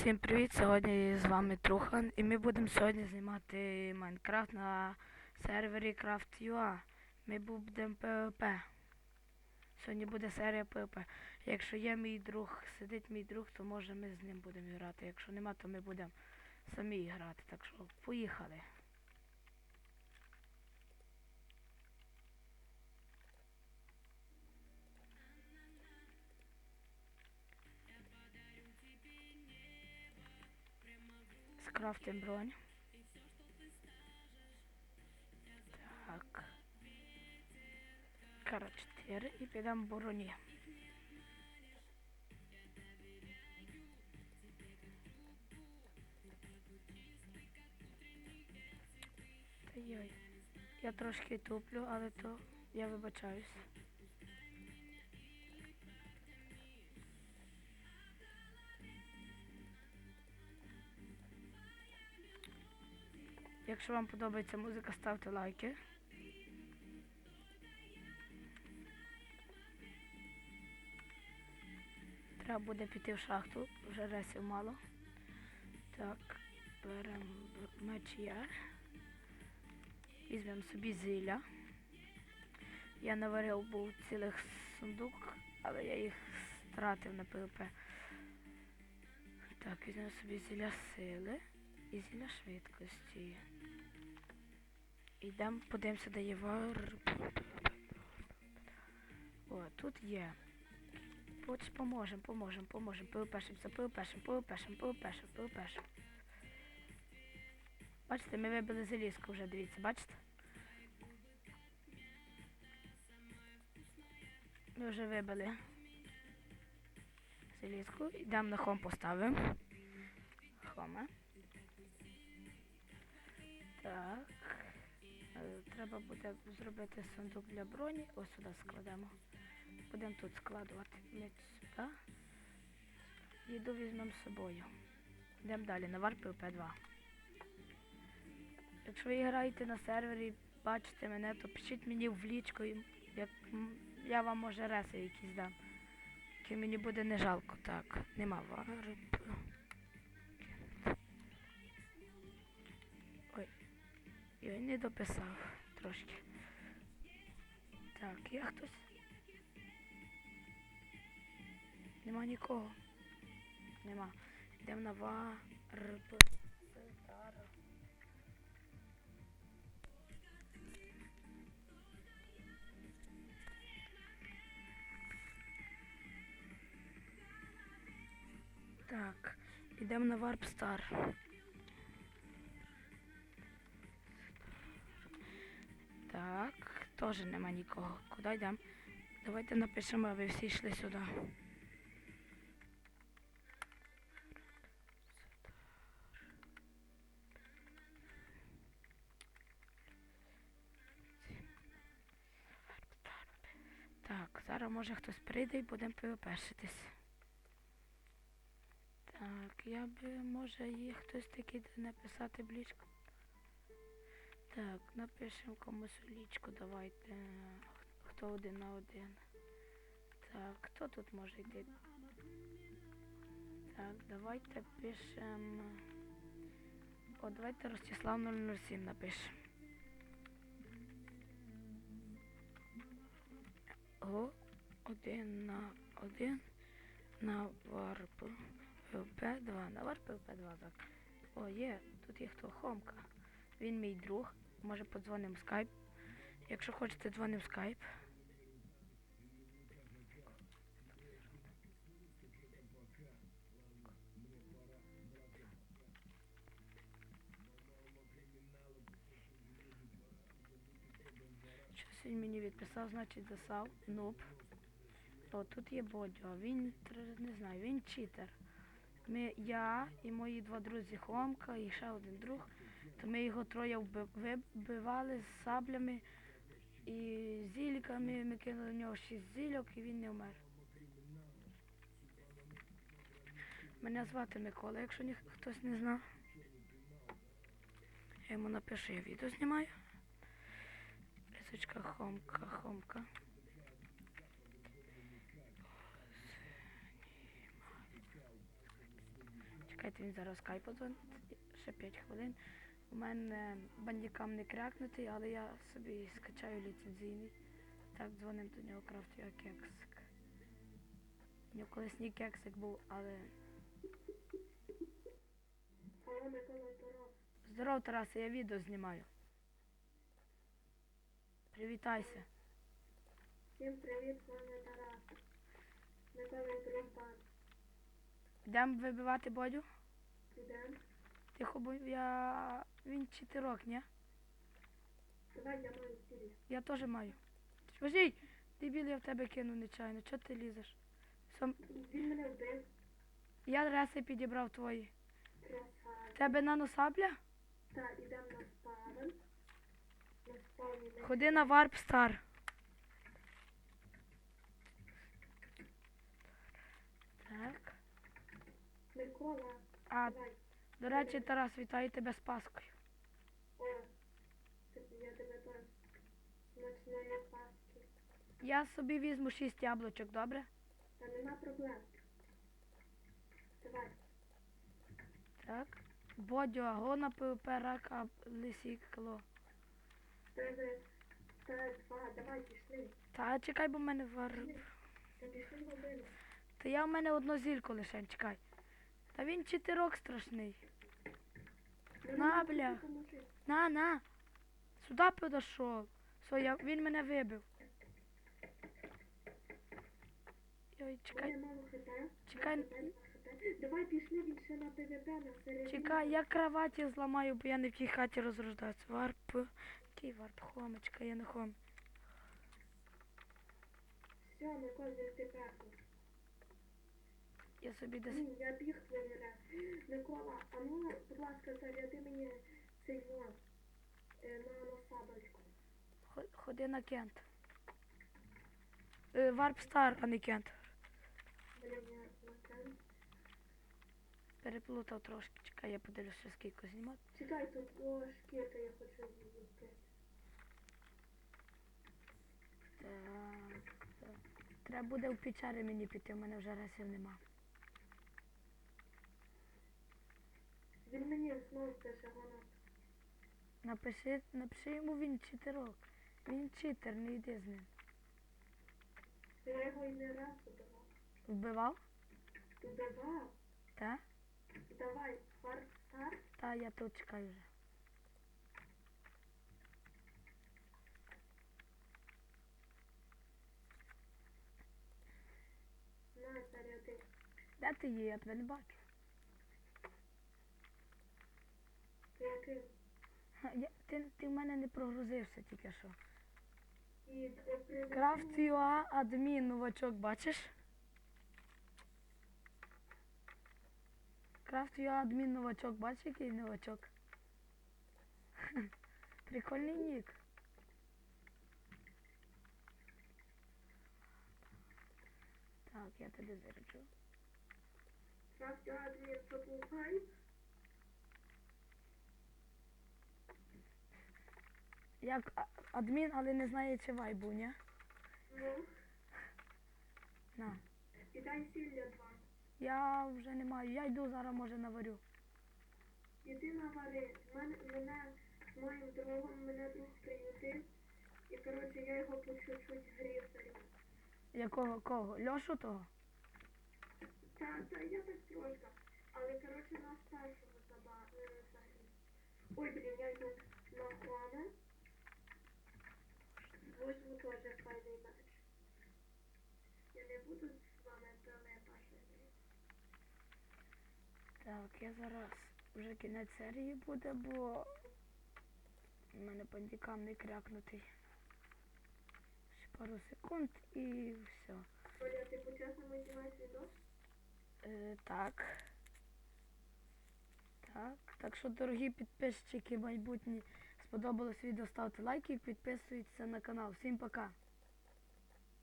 Всім привіт! Сьогодні з вами Трухан і ми будемо сьогодні знімати Майнкрафт на сервері Craft.ua. Ми будемо PvP. Сьогодні буде серія ПВП. Якщо є мій друг, сидить мій друг, то може ми з ним будемо грати. Якщо нема, то ми будемо самі грати. Так що поїхали. Скрафтим бронь. Так. Кара 4 і підемо броні. Та. Я трошки туплю, але то я вибачаюсь. Якщо вам подобається музика, ставте лайки. Треба буде піти в шахту, вже ресів мало. Так, беремо меч яр. Візьмемо собі зілля. Я наварив був цілих сундук, але я їх стратив на ПВП. Так, візьмемо собі зілля сили і зілля швидкості. Йдемо, подивимося, де є вар. О, тут є. Поч поможемо, поможемо, поможемо. ПВПшимося, ПВПшим, ПВПшим, ПВПшим, ПВПшим. Бачите, ми вибили залізку вже, дивіться, бачите? Ми вже вибили залізку. Йдемо на хом поставимо. Хома. Так. Е, Треба буде зробити сундук для броні. Ось сюди складемо. Будемо тут складувати. Ми сюди. Їду візьмемо з собою. Йдемо далі на вар PvP2. Якщо ви граєте на сервері, бачите мене, то пишіть мені в лічку, як я вам може реси якісь дам. Які мені буде не жалко. Так, нема вар. Я не дописав трошки. Так, є хтось? Нема нікого. Нема. Йдемо на варп. Так, йдемо на варп стар. Так, теж нема нікого. Куди йдемо? Давайте напишемо, а ви всі йшли сюди. Так, зараз може хтось прийде і будемо пивопешитись. Так, я би, може, є хтось такий написати блічку. Так, напишемо комусь лічку, давайте. Хто один на один. Так, хто тут може йти? Так, давайте пишемо. О, давайте Ростислав 007 напишемо. О, один на один на варп ПВП2. На варп ПВП2, так. О, є, тут є хто Хомка. Він мій друг. Може подзвонимо в скайп. Якщо хочете, дзвонимо в скайп. Щось він мені відписав, значить засав. Нуб. О, тут є Бодьо. Він не знаю, він читер. Ми, я і мої два друзі Хомка і ще один друг. То ми його троє вби- вбивали з саблями і зільками. Ми кинули в нього шість зільок і він не вмер. Мене звати Микола, якщо ні, хтось не знав. Я йому напишу, я відео знімаю. Рисочка Хомка, Хомка. Чекайте, він зараз скайп подзвонить. Ще 5 хвилин. У мене бандікам не крякнутий, але я собі скачаю ліцензійний. Так, дзвоним до нього крафтю я кексик. У нього колись кексик був, але. Тарас. Здоров, Тарасе, я відео знімаю. Привітайся. Всім привіт, з вами Тарас. Микола Дружбан. Йдемо вибивати бодю? Ідем. Тихо, бо я. Він чотирок, ні? Давай я маю цілі. Я теж маю. Возій! Дебіл, я в тебе кину нечайно. Чого ти лізеш? Сам... Він мене вбив. Я реси підібрав твої. В тебе наносабля? Та, ідем на спавні. Ходи на варп стар. Так. Микола, А, давай. До речі, Тарас, вітаю тебе з Паскою. Я тебе теж. Смачної паски. Я собі візьму шість яблучок, добре? Та нема проблем. Давай. Так. Бодю, агона, ПВП, рак, а лисікло. Та два, давай пішли. Та чекай, бо в мене варп. Та пішли годину. Та я в мене одно зілько лише, чекай. Та він чотирок страшний. На, бля. На, на. Сюди подошов. Все, я, він мене вибив. Ой, чекай, чекай. Давай пішли він ще на ПВП на середині. чекай, я кроваті зламаю, бо я не в тій хаті розрождаюся. Варп. Який варп? Хомочка, я не хом. Все, Микола, ти пекло. Я собі десь. Ні, я біг раз. Микола, а ну, будь ласка, заряди мені цей вон. Е, на насадочку. Ходи на кент. Е, Варп стар, а не кент. Переплутав трошки. Чекай, я подивлюся, скільки знімати. Чекай, тут о, шкірка, я хочу її. Так, так. Треба буде в печері мені піти, в мене вже ресів нема. Він мені знову пише, вона. Напиши, напиши йому він читерок. Він читер, не йди з ним. Я його і не раз убивав. Вбивав? Убивав? Та? Давай, фарт, стар. Та я тут чекаю вже. На, заряди. Де ти є? Я тебе не бачу. Ха, Я, ти, ти в мене не прогрузився тільки що. І Крафт UA адмін новачок, бачиш? Крафт UA адмін новачок, бачиш який новачок? Прикольний нік. Так, я тебе заряджу. Крафт адмін попугай. Як адмін, але не знає, чи вайбу, ні? Ну, На. і дай сілля два. Я вже не маю. Я йду зараз, може, наварю. Іди навари. Мене, мене моїм другом, мене друг приютив. І, коротше, я його по чуть-чуть гриферю. Якого кого? Льошу того? Та, та, я так трошки. Але, коротше, нас першого заба... загрів. Ой, блін, я йду на Хуана. Возьму теж файний меч. Я не буду з вами телепашити. Так, я зараз вже кінець серії буде, бо у мене бандікам не крякнутий. Ще пару секунд і все. Оля, ти по-чесному знімаєш відос? Е, так. Так. Так що, дорогі підписчики майбутні, сподобалось відео, ставте лайки і підписуйтесь на канал. Всім пока!